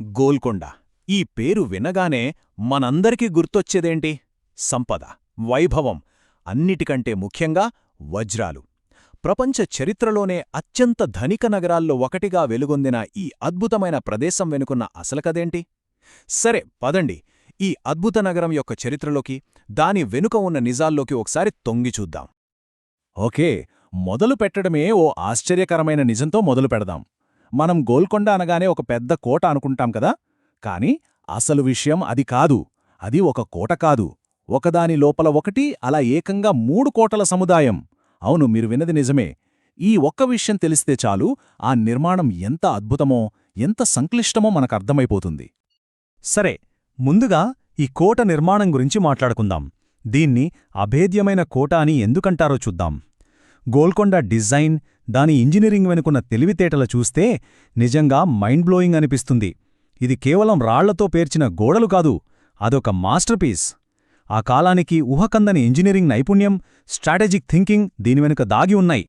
గోల్కొండ. ఈ పేరు వినగానే మనందరికీ గుర్తొచ్చేదేంటి? సంపద వైభవం అన్నిటికంటే ముఖ్యంగా వజ్రాలు. ప్రపంచ చరిత్రలోనే అత్యంత ధనిక నగరాల్లో ఒకటిగా వెలుగొందిన ఈ అద్భుతమైన ప్రదేశం వెనుకున్న అసలకదేంటి సరే పదండి. ఈ అద్భుత నగరం యొక్క చరిత్రలోకి దాని వెనుక ఉన్న నిజాల్లోకి ఒకసారి తొంగిచూద్దాం ఓకే మొదలు పెట్టడమే ఓ ఆశ్చర్యకరమైన నిజంతో మొదలు పెడదాం మనం గోల్కొండ అనగానే ఒక పెద్ద కోట అనుకుంటాం కదా? కాని అసలు విషయం అది కాదు. అది ఒక కోట కాదు. ఒకదాని లోపల ఒకటి అలా ఏకంగా మూడు కోటల సముదాయం. అవును మీరు విన్నది నిజమే. ఈ ఒక్క విషయం తెలిస్తే చాలు ఆ నిర్మాణం ఎంత అద్భుతమో ఎంత సంక్లిష్టమో మనకర్థమైపోతుంది సరే ముందుగా ఈ కోట నిర్మాణం గురించి మాట్లాడుకుందాం. దీన్ని అభేద్యమైన కోట అని ఎందుకంటారో చూద్దాం. గోల్కొండ డిజైన్ దాని ఇంజనీరింగ్ వెనుకున్న తెలివితేటలు చూస్తే నిజంగా మైండ్ బ్లోయింగ్ అనిపిస్తుంది. ఇది కేవలం రాళ్ళతో పేర్చిన గోడలు కాదు అదొక మాస్టర్పీస్. ఆ కాలానికి ఊహకందని ఇంజనీరింగ్ నైపుణ్యం స్ట్రాటజిక్ థింకింగ్ దీని వెనుక దాగి ఉన్నాయి.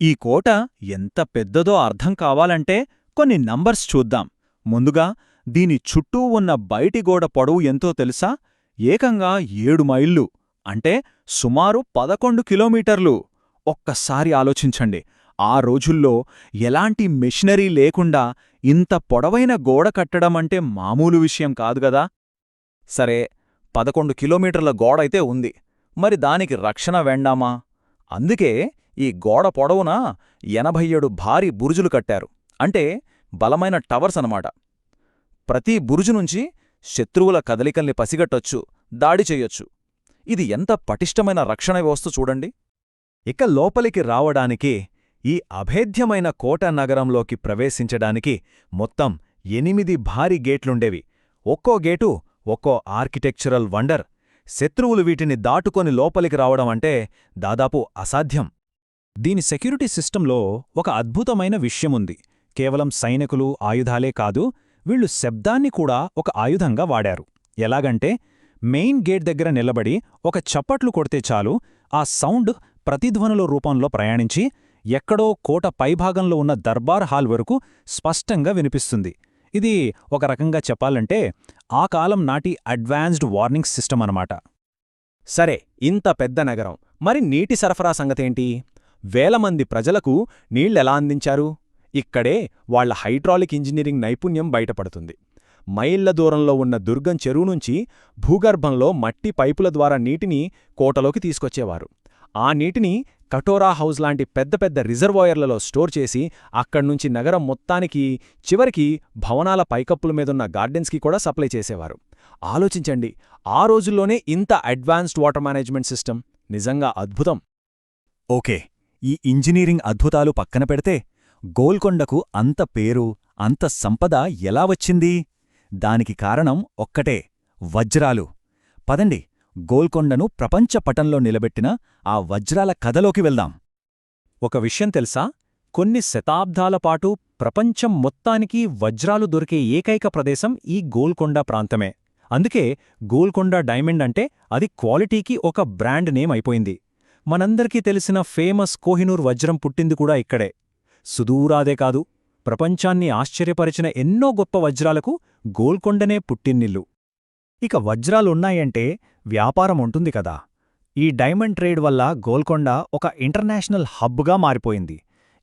ఈ కోట ఎంత పెద్దదో అర్థం కావాలంటే కొన్ని నంబర్స్ చూద్దాం. ముందుగా దీని చుట్టూ ఉన్న బయటి గోడ పొడవు ఎంతో తెలుసా? ఏకంగా ఏడు మైళ్ళు అంటే సుమారు పదకొండు కిలోమీటర్లు. ఒక్కసారి ఆలోచించండి. ఆ రోజుల్లో ఎలాంటి మెషినరీ లేకుండా ఇంత పొడవైన గోడ కట్టడమంటే మామూలు విషయం కాదుగదా సరే పదకొండు కిలోమీటర్ల గోడైతే ఉంది. మరి దానికి రక్షణ వేండామా? అందుకే ఈ గోడ పొడవున ఎనభై ఏడు భారీ బురుజులు కట్టారు. అంటే బలమైన టవర్స్ అనమాట. ప్రతి బురుజు నుంచి శత్రువుల కదలికల్ని పసిగట్టొచ్చు దాడి చెయ్యొచ్చు ఇది ఎంత పటిష్టమైన రక్షణ వ్యవస్థ చూడండి. ఇక లోపలికి రావడానికి ఈ అభేద్యమైన కోట నగరంలోకి ప్రవేశించడానికి మొత్తం ఎనిమిది భారీ గేట్లుండేవి. ఒక్కో గేటు ఒక్కో ఆర్కిటెక్చరల్ వండర్. శత్రువులు వీటిని దాటుకొని లోపలికి రావడం అంటే దాదాపు అసాధ్యం. దీని సెక్యూరిటీ సిస్టంలో ఒక అద్భుతమైన విషయముంది. కేవలం సైనికులు ఆయుధాలే కాదు వీళ్ళు శబ్దాన్ని కూడా ఒక ఆయుధంగా వాడారు. ఎలాగంటే మెయిన్ గేట్ దగ్గర నిలబడి ఒక చప్పట్లు కొడితే చాలు ఆ సౌండ్ ప్రతిధ్వనుల రూపంలో ప్రయాణించి ఎక్కడో కోట పైభాగంలో ఉన్న దర్బార్ హాల్ వరకు స్పష్టంగా వినిపిస్తుంది. ఇది ఒక రకంగా చెప్పాలంటే ఆ కాలం నాటి అడ్వాన్స్డ్ వార్నింగ్ సిస్టమ్ అనమాట సరే ఇంత పెద్ద నగరం. మరి నీటి సరఫరా సంగతేంటి? వేల మంది ప్రజలకు నీళ్ళెలా అందించారు? ఇక్కడే వాళ్ళ హైడ్రాలిక్ ఇంజనీరింగ్ నైపుణ్యం బయటపడుతుంది. మైళ్ళ దూరంలో ఉన్న దుర్గం చెరువు నుంచి భూగర్భంలో మట్టి పైపుల ద్వారా నీటిని కోటలోకి తీసుకొచ్చేవారు. ఆ నీటిని కటోరా హౌస్ లాంటి పెద్ద పెద్ద రిజర్వాయర్లలో స్టోర్ చేసి అక్కడ్నుంచి నగరం మొత్తానికి చివరికి భవనాల పైకప్పుల మీదున్న గార్డెన్స్కి కూడా సప్లై చేసేవారు. ఆలోచించండి ఆ రోజుల్లోనే ఇంత అడ్వాన్స్డ్ వాటర్ మేనేజ్మెంట్ సిస్టమ్. నిజంగా అద్భుతం. ఓకే ఈ ఇంజనీరింగ్ అద్భుతాలు పక్కన పెడితే గోల్కొండకు అంత పేరు అంత సంపద ఎలా వచ్చింది? దానికి కారణం ఒక్కటే వజ్రాలు. పదండి గోల్కొండను ప్రపంచ పటంలో నిలబెట్టిన ఆ వజ్రాల కథలోకి వెళ్దాం. ఒక విషయం తెలుసా? కొన్ని శతాబ్దాల పాటు ప్రపంచం మొత్తానికి వజ్రాలు దొరికే ఏకైక ప్రదేశం ఈ గోల్కొండ ప్రాంతమే. అందుకే గోల్కొండ డైమండ్ అంటే అది క్వాలిటీకి ఒక బ్రాండ్ నేమ్ అయిపోయింది. మనందరికీ తెలిసిన ఫేమస్ కోహినూర్ వజ్రం పుట్టింది కూడా ఇక్కడే. సుదూరాదే కాదు ప్రపంచాన్ని ఆశ్చర్యపరిచిన ఎన్నో గొప్ప వజ్రాలకు గోల్కొండనే పుట్టిన్నిల్లు. ఇక వజ్రాలున్నాయంటే వ్యాపారం ఉంటుంది కదా. ఈ డైమండ్ ట్రేడ్ వల్ల గోల్కొండ ఒక ఇంటర్నేషనల్ హబ్గా మారిపోయింది.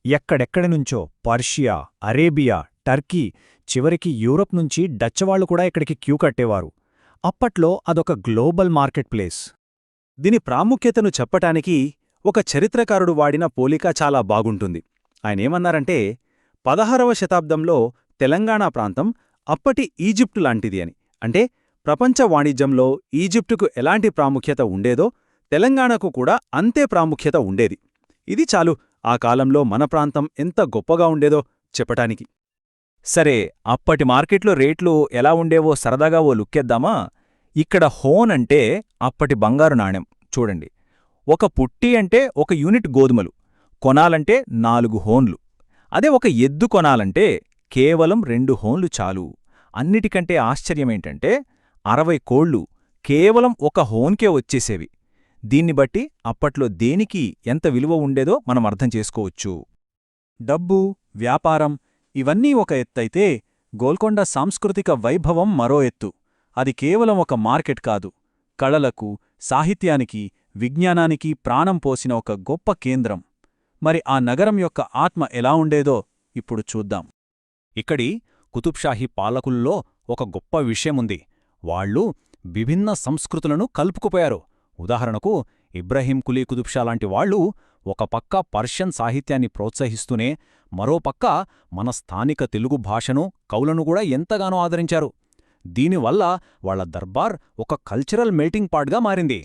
ఎక్కడెక్కడి నుంచో పర్షియా అరేబియా టర్కీ చివరికి యూరప్ నుంచి డచ్చవాళ్ళు కూడా ఇక్కడికి క్యూ కట్టేవారు. అప్పట్లో అదొక గ్లోబల్ మార్కెట్ ప్లేస్. దీని ప్రాముఖ్యతను చెప్పటానికి ఒక చరిత్రకారుడు వాడిన పోలిక చాలా బాగుంటుంది. ఆయనేమన్నారంటే పదహారవ శతాబ్దంలో తెలంగాణ ప్రాంతం అప్పటి ఈజిప్టు లాంటిది అని. అంటే ప్రపంచ వాణిజ్యంలో ఈజిప్టుకు ఎలాంటి ప్రాముఖ్యత ఉండేదో తెలంగాణకు కూడా అంతే ప్రాముఖ్యత ఉండేది. ఇది చాలు ఆ కాలంలో మన ప్రాంతం ఎంత గొప్పగా ఉండేదో చెప్పటానికి. సరే అప్పటి మార్కెట్లో రేట్లు ఎలా ఉండేవో సరదాగా ఓ లుక్కేద్దామా ఇక్కడ హోన్ అంటే అప్పటి బంగారు నాణెం. చూడండి. ఒక పుట్టి అంటే ఒక యూనిట్ గోధుమలు. కొనాలంటే నాలుగు హోన్లు. అదే ఒక ఎద్దు కొనాలంటే కేవలం రెండు హోన్లు చాలు. అన్నిటికంటే ఆశ్చర్యమేంటంటే అరవై కోళ్ళు కేవలం ఒక హోన్కే వచ్చేసేవి. దీన్ని బట్టి అప్పట్లో దేనికి ఎంత విలువ ఉండేదో మనం అర్థం చేసుకోవచ్చు. డబ్బు వ్యాపారం ఇవన్నీ ఒక ఎత్తైతే గోల్కొండ సాంస్కృతిక వైభవం మరో ఎత్తు. అది కేవలం ఒక మార్కెట్ కాదు. కళలకు సాహిత్యానికి విజ్ఞానానికి ప్రాణం పోసిన ఒక గొప్ప కేంద్రం. మరి ఆ నగరం యొక్క ఆత్మ ఎలా ఉండేదో ఇప్పుడు చూద్దాం. ఇక్కడి కుతుబ్షాహీ పాలకుల్లో ఒక గొప్ప విషయముంది. వాళ్ళు విభిన్న సంస్కృతులను కలుపుకుపోయారు. ఉదాహరణకు ఇబ్రహీం కులీ కుదుబ్షా లాంటి వాళ్ళు ఒక పక్క పర్షియన్ సాహిత్యాన్ని ప్రోత్సహిస్తూనే మరోపక్క మన స్థానిక తెలుగు భాషను కవులను కూడా ఎంతగానో ఆదరించారు. దీనివల్ల వాళ్ళ దర్బార్ ఒక కల్చరల్ మెల్టింగ్ పాట్గా మారింది.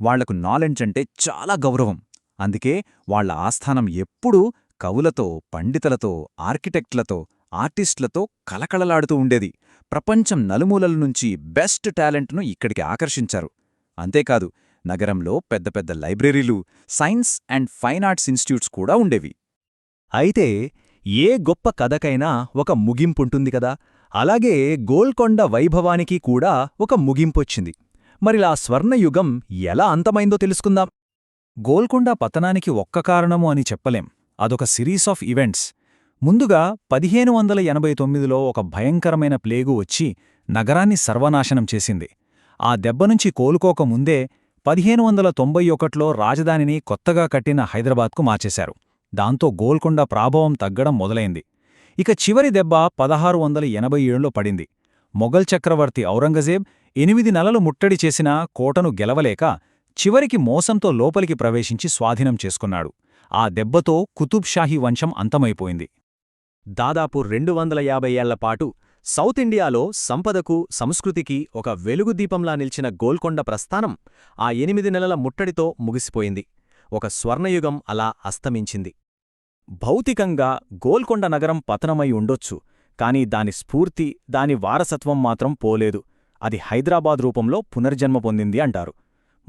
వాళ్ళకు నాలెడ్జ్ అంటే చాలా గౌరవం. అందుకే వాళ్ళ ఆస్థానం ఎప్పుడూ కవులతో పండితులతో ఆర్కిటెక్ట్లతో ఆర్టిస్టులతో కలకళలాడుతూ ఉండేది. ప్రపంచం నలుమూలల నుంచి బెస్ట్ టాలెంట్ను ఇక్కడికి ఆకర్షించారు. అంతేకాదు నగరంలో పెద్ద పెద్ద లైబ్రరీలు science and fine arts institutes కూడా ఉండేవి. అయితే ఏ గొప్ప కథకైనా ఒక ముగింపుంటుంది కదా? అలాగే గోల్కొండ వైభవానికి కూడా ఒక ముగింపొచ్చింది. మరిలా స్వర్ణయుగం ఎలా అంతమైందో తెలుసుకుందాం. గోల్కొండ పతనానికి ఒక్క కారణము అని చెప్పలేం. అదొక సిరీస్ ఆఫ్ ఈవెంట్స్. ముందుగా పదిహేను వందల ఎనభై తొమ్మిదిలో ఒక భయంకరమైన ప్లేగు వచ్చి నగరాన్ని సర్వనాశనం చేసింది. ఆ దెబ్బనుంచి కోలుకోకముందే పదిహేను వందల తొంభై ఒకట్లో రాజధానిని కొత్తగా కట్టిన హైదరాబాద్కు మార్చేశారు. దాంతో గోల్కొండ ప్రాభవం తగ్గడం మొదలైంది. ఇక చివరి దెబ్బ పదహారు వందల ఎనభై ఏడులో పడింది. మొఘల్ చక్రవర్తి ఔరంగజేబ్ ఎనిమిది నెలలు ముట్టడి చేసినా కోటను గెలవలేక చివరికి మోసంతో లోపలికి ప్రవేశించి స్వాధీనం చేసుకున్నాడు. ఆ దెబ్బతో కుతుబ్ షాహీ వంశం అంతమైపోయింది. దాదాపు రెండు వందల యాభై ఏళ్ళపాటు సౌత్ ఇండియాలో సంపదకు సంస్కృతికి ఒక వెలుగుదీపంలా నిలిచిన గోల్కొండ ప్రస్థానం ఆ ఎనిమిది నెలల ముట్టడితో ముగిసిపోయింది. ఒక స్వర్ణయుగం అలా అస్తమించింది. భౌతికంగా గోల్కొండ నగరం పతనమై ఉండొచ్చు కాని దాని స్ఫూర్తి దాని వారసత్వం మాత్రం పోలేదు. అది హైదరాబాద్ రూపంలో పునర్జన్మ పొందింది అంటారు.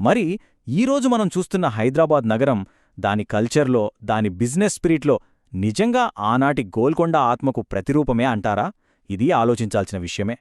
మరి ఈరోజు మనం చూస్తున్న హైదరాబాద్ నగరం దాని కల్చర్లో దాని బిజినెస్ స్పిరిట్లో నిజంగా ఆనాటి గోల్కొండ ఆత్మకు ప్రతిరూపమే అంటారా? ఇది ఆలోచించాల్సిన విషయమే.